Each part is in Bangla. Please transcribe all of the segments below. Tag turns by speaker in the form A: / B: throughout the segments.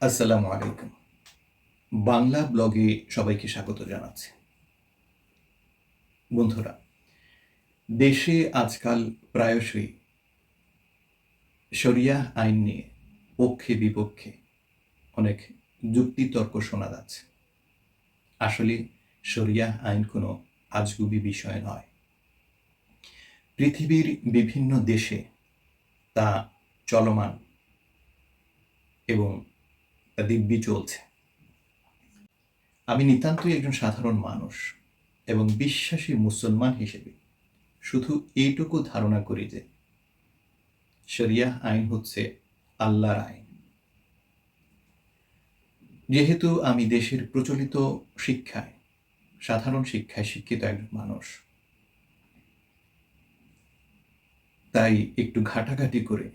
A: আসসালামু আলাইকুম। বাংলা ব্লগে সবাইকে স্বাগত জানাচ্ছি। বন্ধুরা, দেশে আজকাল প্রায়শই শরিয়া আইন নিয়ে পক্ষে বিপক্ষে অনেক যুক্তিতর্ক শোনা যাচ্ছে। আসলে শরিয়া আইন কোনো আজগুবি বিষয় নয়। পৃথিবীর বিভিন্ন দেশে তা চলমান এবং দিব্যি চলছে। আমি নিতান্তই একজন সাধারণ মানুষ এবং বিশ্বাসী মুসলমান হিসেবে শুধু এইটুকু ধারণা করি যে শরিয়া আইন হচ্ছে আল্লাহর আইন। যেহেতু আমি দেশের প্রচলিত শিক্ষায়, সাধারণ শিক্ষায় শিক্ষিত একজন মানুষ, তাই একটু ঘাটাঘাটি করে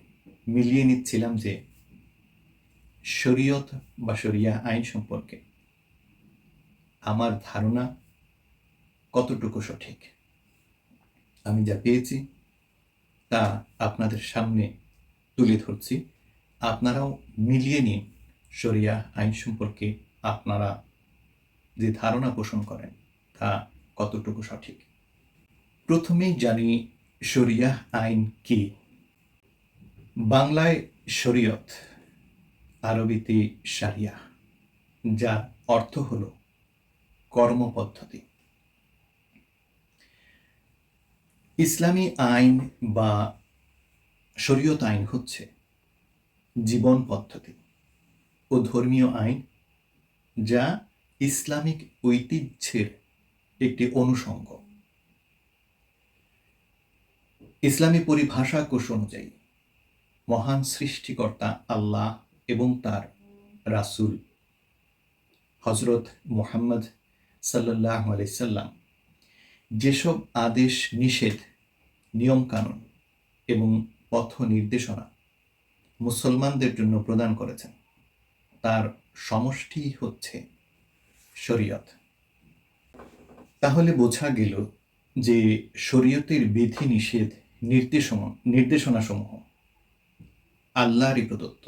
A: মিলিয়ে নিচ্ছিলাম যে শরীয়ত বা শরিয়া আইন সম্পর্কে আমার ধারণা কতটুকু সঠিক? আমি যা পেয়েছি তা আপনাদের সামনে তুলে ধরছি। আপনারাও মিলিয়ে নিন শরিয়া আইন সম্পর্কে আপনারা যে ধারণা পোষণ করেন তা কতটুকু সঠিক। প্রথমেই জানি শরিয়া আইন কি। বাংলায় শরীয়ত আরবিতে সারিয়া যার অর্থ হল কর্মপদ্ধতি। ইসলামী আইন বা শরীয়ত আইন হচ্ছে জীবন পদ্ধতি ও ধর্মীয় আইন, যা ইসলামিক ঐতিহ্যের একটি অনুষঙ্গ। ইসলামী পরিভাষা কোষ অনুযায়ী মহান সৃষ্টিকর্তা আল্লাহ এবং তার রাসুল হজরত মোহাম্মদ সাল্লাহ আলাইসাল্লাম যেসব আদেশ নিষেধ, নিয়মকানুন এবং পথ নির্দেশনা মুসলমানদের জন্য প্রদান করেছেন, তার সমষ্টি হচ্ছে শরীয়ত। তাহলে বোঝা গেল যে শরীয়তের বিধি নিষেধ, নির্দেশন, নির্দেশনাসমূহ আল্লাহরই প্রদত্ত।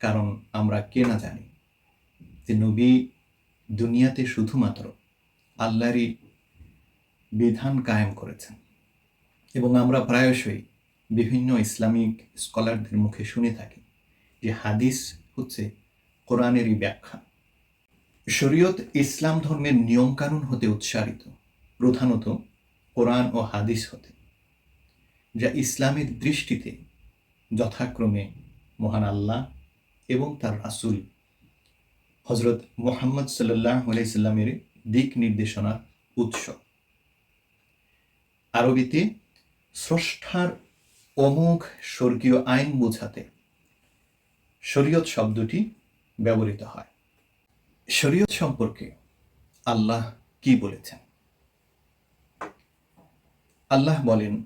A: কারণ আমরা কে না জানি। যে নবী দুনিয়াতে শুধুমাত্র আল্লাহরই বিধান কায়েম করেছেন। এবং আমরা প্রায়শই বিভিন্ন ইসলামিক স্কলারদের মুখে শুনে থাকি যে হাদিস হচ্ছে কোরআনেরই ব্যাখ্যা। শরীয়ত ইসলাম ধর্মের নিয়মকানুন হতে উৎসারিত, প্রধানত কোরআন ও হাদিস হতে, যা ইসলামের দৃষ্টিতে যথাক্রমে মহান আল্লাহ এবং তার রাসুল। হজরত মোহাম্মদ সাল্লাহ আলাইসাল্লামের দিক নির্দেশনার উৎস। আরবিতে স্রষ্টার অমোঘ স্বর্গীয় আইন বোঝাতে শরীয়ত শব্দটি ব্যবহৃত হয়। শরীয়ত সম্পর্কে আল্লাহ কি বলেছেন? আল্লাহ বলেন,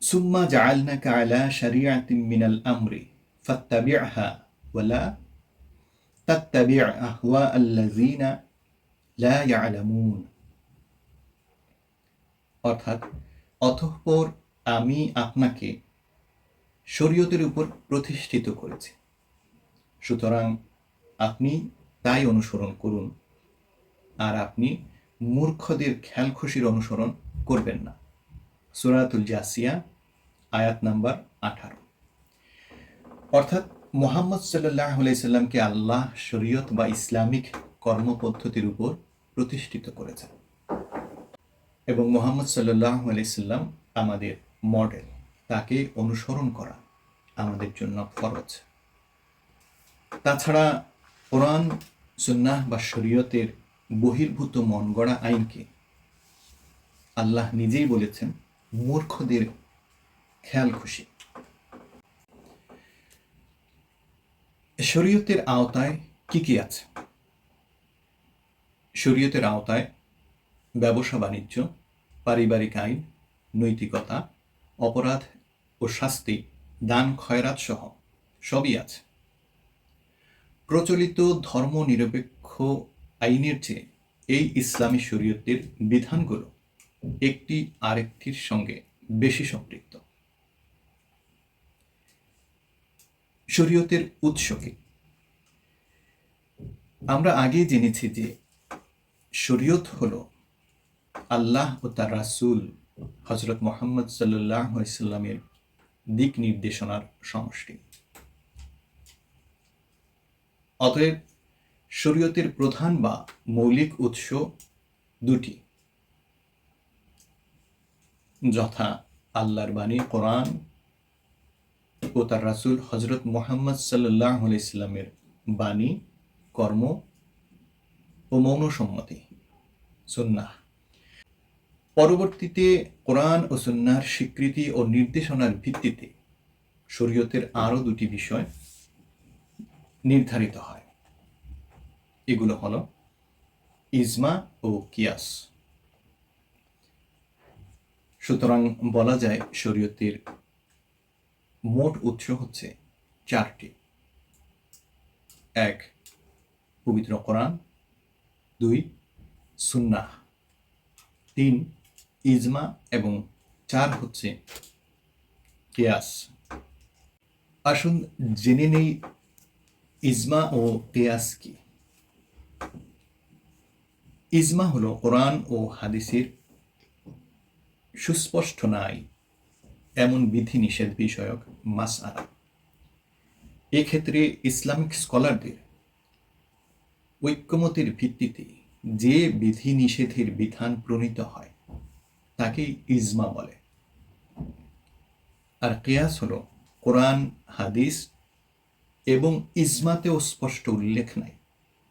A: সুম্মা জাআলনাকা আলা শারিআতিন মিনাল আমরি। ইয়ালামুন অর্থাৎ অতঃপর আমি আপনাকে শরীয়তের উপর প্রতিষ্ঠিত করেছি। সুতরাং আপনি তাই অনুসরণ করুন আর আপনি মূর্খদের খেয়াল খুশির অনুসরণ করবেন না। সুরাতুল জাসিয়া, আয়াত নাম্বার আঠারো। অর্থাৎ মোহাম্মদ সাল্লাহ সাল্লামকে আল্লাহ শরীয়ত বা ইসলামিক কর্মপদ্ধতির উপর প্রতিষ্ঠিত করেছেন। এবং মোহাম্মদ সাল্লাহ আলাইসাল্লাম আমাদের মডেল, তাকে অনুসরণ করা আমাদের জন্য ফরজ। তাছাড়া কোরআন, সুন্নাহ বা শরীয়তের বহির্ভূত মন গড়া আইনকে আল্লাহ নিজেই বলেছেন, মূর্খদের খেয়াল খুশি। শরীয়তের আওতায় কি কি আছে? শরীয়তের আওতায় ব্যবসা, বাণিজ্য, পারিবারিক আইন, নৈতিকতা, অপরাধ ও শাস্তি, দান, খয়রাত সহ সবই আছে। প্রচলিত ধর্ম নিরপেক্ষ আইনের চেয়ে এই ইসলামী শরীয়তের বিধানগুলো একটি আরেকটির সঙ্গে বেশি সম্পৃক্ত। শরীয়তের উৎস কি আমরা আগেই জেনেছি যে শরীয়ত হল আল্লাহ ও তার রাসূল হজরত মোহাম্মদ সাল্লাহ দিক নির্দেশনার সমষ্টি। অতএব শরীয়তের প্রধান বা মৌলিক উৎস দুটি। যথা আল্লাহর বাণী কোরআন ও তার রাসূল হজরত মোহাম্মদ সাল্লাহ ইসলামের বাণী, কর্ম ও মৌন সম্মতি, সুন্নাহ। পরবর্তীতে কোরআন ও সুন্নার স্বীকৃতি ও নির্দেশনার ভিত্তিতে শরীয়তের আরও দুটি বিষয় নির্ধারিত হয়। এগুলো হলো ইজমা ও কিয়াস। সুতরাং বলা যায় শরীয়তের মোট উৎস হচ্ছে চারটি। এক, পবিত্র কোরআন। দুই, সুন্নাহ। তিন, ইজমা। এবং চার হচ্ছে কেয়াস। আসুন জেনে নেই ইজমা ও কেয়াস কি। ইজমা হলো কোরআন ও হাদিসের সুস্পষ্ট নাই। এমন বিধি নিষেধ বিষয়ক মাসআলা। এক্ষেত্রে ইসলামিক স্কলারদের ঐক্যমতের ভিত্তিতে যে বিধি নিষেধের বিধান প্রণীত হয় তাকে ইজমা বলে। আর কেয়াস হলো কোরআন, হাদিস এবং ইজমাতেও স্পষ্ট উল্লেখ নাই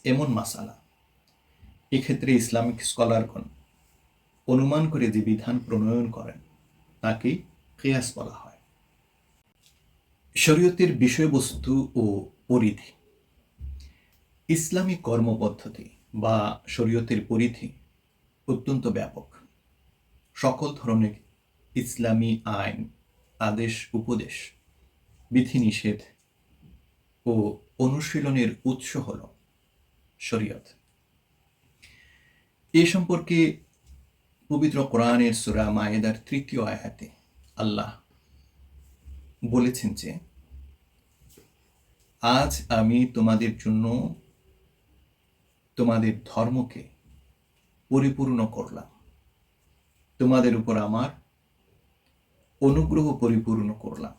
A: এমন মাসালা এক্ষেত্রে ইসলামিক স্কলারগণ অনুমান করে যে বিধান প্রণয়ন করেন, তাকেই কেয়াস বলা হয়। শরীয়তের বিষয়বস্তু ও পরিধি। ইসলামী কর্মপদ্ধতি বা শরীয়তের পরিধি অত্যন্ত ব্যাপক। সকল ধরনের ইসলামী আইন, আদেশ, উপদেশ, বিধিনিষেধ ও অনুশীলনের উৎস হল শরীয়ত। এ সম্পর্কে পবিত্র কোরআনের সুরা মায়েদার তৃতীয় আয়াতে আল্লাহ বলেছেন যে, আজ আমি তোমাদের জন্য তোমাদের ধর্মকে পরিপূর্ণ করলাম। তোমাদের উপর আমার অনুগ্রহ পরিপূর্ণ করলাম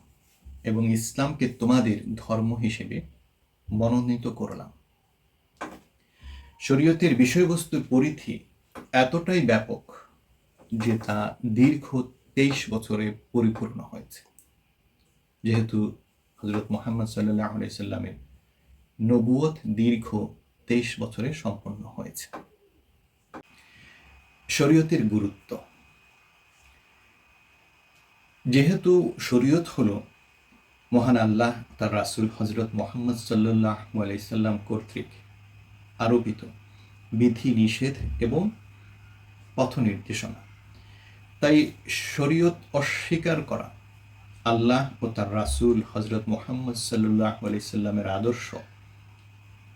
A: এবং ইসলামকে তোমাদের ধর্ম হিসেবে মনোনীত করলাম। শরীয়তের বিষয়বস্তুর পরিধি এতটাই ব্যাপক যে তা দীর্ঘ তেইশ বছরে পরিপূর্ণ হয়েছে। যেহেতু হজরত মোহাম্মদ সাল্লাহ সাল্লামের নবুয়ত দীর্ঘ তেইশ বছরে সম্পন্ন হয়েছে। শরীয়তের গুরুত্ব। যেহেতু শরীয়ত হল মহান আল্লাহ, তার রাসুল হজরত মোহাম্মদ সাল্লাহ আলাইসাল্লাম কর্তৃক আরোপিত বিধি নিষেধ এবং পথ নির্দেশনা তাই শরীয়ত অস্বীকার করা আল্লাহ ও তার রাসুল হজরত মোহাম্মদ সাল্লাহ আলাইসাল্লামের আদর্শ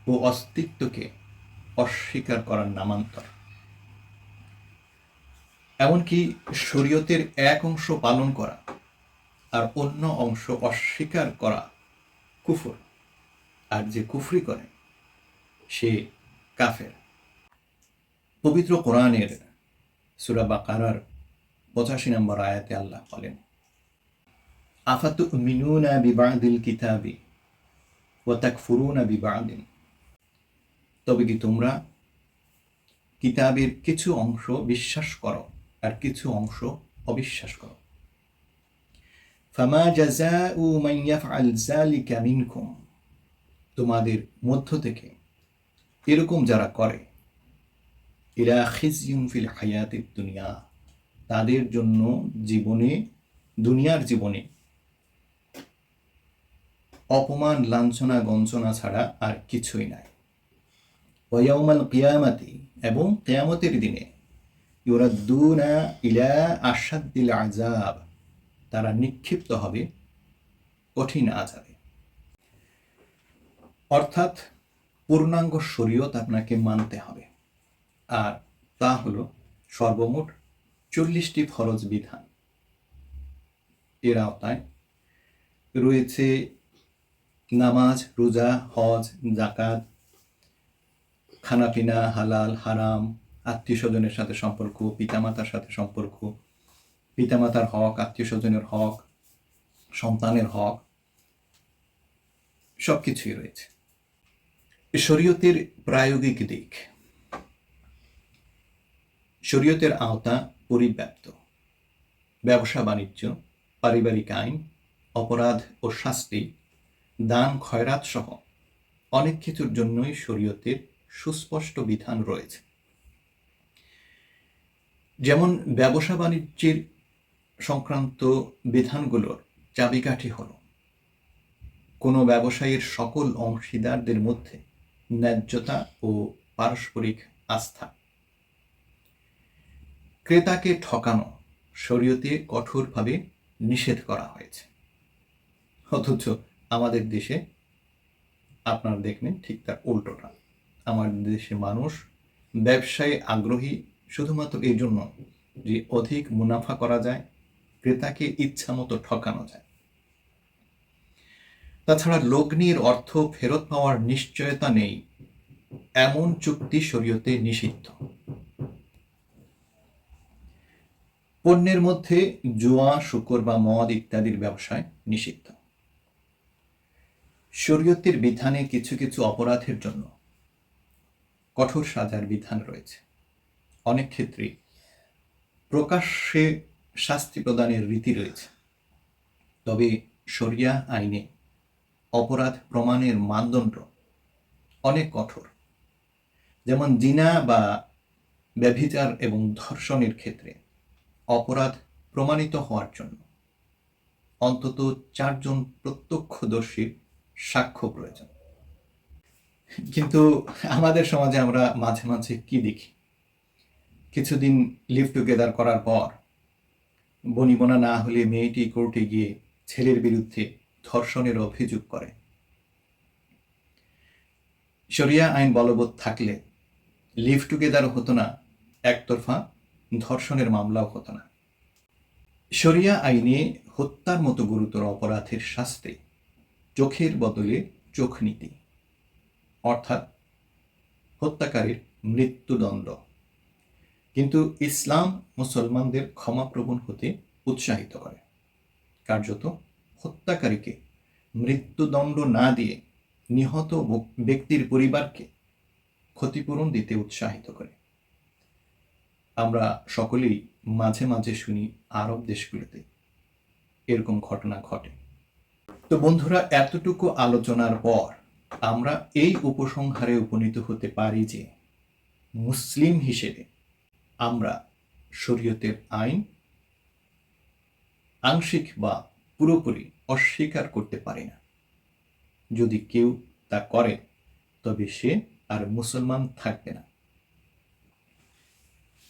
A: ও অস্তিত্বকে অস্বীকার করার নামান্তর। এমনকি শরীয়তের এক অংশ পালন করা আর অন্য অংশ অস্বীকার করা কুফর। আর যে কুফরি করে, সে কাফের। পবিত্র কোরআনের সুরা বাকারার পঁচাশি নম্বর আয়াতে আল্লাহ বলেন আফাতু মিনুনা বিবাদিল কিতাবি ফুরুনা বিবাদিন। তবে কি তোমরা কিতাবের কিছু অংশ বিশ্বাস করো আর কিছু অংশ অবিশ্বাস করো? ফামা জাযাউ মান ইয়াফআল যালিকা মিনকুম। তোমাদের মধ্য থেকে এরকম যারা করে এরা খিজিউম ফিল হায়াতিদ দুনিয়া। তাদের জন্য জীবনে, দুনিয়ার জীবনে অপমান, লাঞ্ছনা গঞ্চনা ছাড়া আর কিছুই নাই। ওয়াউমাল কিয়ামাতি, এবং কেয়ামতের দিনে ইলা আসাদ্দিল আজাব তারা নিক্ষিপ্ত হবে, কঠিন আজাবে অর্থাৎ পূর্ণাঙ্গ শরীয়ত আপনাকে মানতে হবে। আর তা হল সর্বমোট চল্লিশটি ফরজ বিধান। এর আওতায় রয়েছে নামাজ, রোজা, হজ জাকাত খানাপিনা, হালাল, হারাম আত্মীয় স্বজনের সাথে সম্পর্ক, পিতামাতার সাথে সম্পর্ক, পিতামাতার হক আত্মীয় স্বজনের হক, সন্তানের হক সব কিছুই রয়েছে। শরীয়তের প্রায়োগিক দিক। শরীয়তের আওতা পরিব্যাপ্ত। ব্যবসা, বাণিজ্য, পারিবারিক আইন, অপরাধ ও শাস্তি, দান, খয়রাত সহ অনেক কিছুর জন্যই শরীয়তের সুস্পষ্ট বিধান রয়েছে। যেমন ব্যবসা, বাণিজ্যের সংক্রান্ত বিধানগুলোর চাবিকাঠি হল, কোনো ব্যবসায়ীর সকল অংশীদারদের মধ্যে ন্যায্যতা ও পারস্পরিক আস্থা। ক্রেতাকে ঠকানো শরীয়তে কঠোরভাবে নিষেধ করা হয়েছে। অথচ আমাদের দেশে, আপনারা দেখবেন ঠিক তার উল্টোটা। আমাদের দেশে মানুষ ব্যবসায় আগ্রহী শুধুমাত্র এই জন্য যে অধিক মুনাফা করা যায়, ক্রেতাকে ইচ্ছা মতো ঠকানো যায়। তাছাড়া লগ্নির অর্থ ফেরত পাওয়ার নিশ্চয়তা নেই, এমন চুক্তি শরীয়তে নিষিদ্ধ। পণ্যের মধ্যে জুয়া, শুকর বা মদ ইত্যাদির ব্যবসায় নিষিদ্ধ। শরীয়তের বিধানে কিছু কিছু অপরাধের জন্য কঠোর সাজার বিধান রয়েছে। অনেক ক্ষেত্রে প্রকাশ্যে শাস্তি প্রদানের রীতি রয়েছে। তবে শরিয়া আইনে অপরাধ প্রমাণের মানদণ্ড অনেক কঠোর। যেমন জিনা বা ব্যভিচার এবং ধর্ষণের ক্ষেত্রে অপরাধ প্রমাণিত হওয়ার জন্য। অন্তত চারজন প্রত্যক্ষদর্শীর সাক্ষ্য প্রয়োজন। কিন্তু আমাদের সমাজে আমরা মাঝে মাঝে কি দেখি? কিছুদিন লিভ টুগেদার করার পর বনিবনা না হলে মেয়েটি কোর্টে গিয়ে ছেলের বিরুদ্ধে ধর্ষণের অভিযোগ করে। শরিয়া আইন বলবৎ থাকলে লিভ টুগেদার হতো না একতরফা ধর্ষণের মামলাও হতো না। শরিয়া আইনে হত্যার মতো গুরুতর অপরাধের শাস্তি চোখের বদলে চোখ নীতি, অর্থাৎ হত্যাকারীর মৃত্যুদণ্ড। কিন্তু ইসলাম মুসলমানদের ক্ষমাপ্রবণ হতে উৎসাহিত করে। কার্যত হত্যাকারীকে মৃত্যুদণ্ড না দিয়ে নিহত ব্যক্তির পরিবারকে ক্ষতিপূরণ দিতে উৎসাহিত করে। আমরা সকলেই মাঝে মাঝে শুনি আরব দেশগুলোতে। এরকম ঘটনা ঘটে। তো বন্ধুরা, এতটুকু আলোচনার পর আমরা এই উপসংহারে উপনীত হতে পারি যে মুসলিম হিসেবে আমরা শরীয়তের আইন আংশিক বা পুরোপুরি অস্বীকার করতে পারি না। যদি কেউ তা করে, তবে সে আর মুসলমান থাকবে না।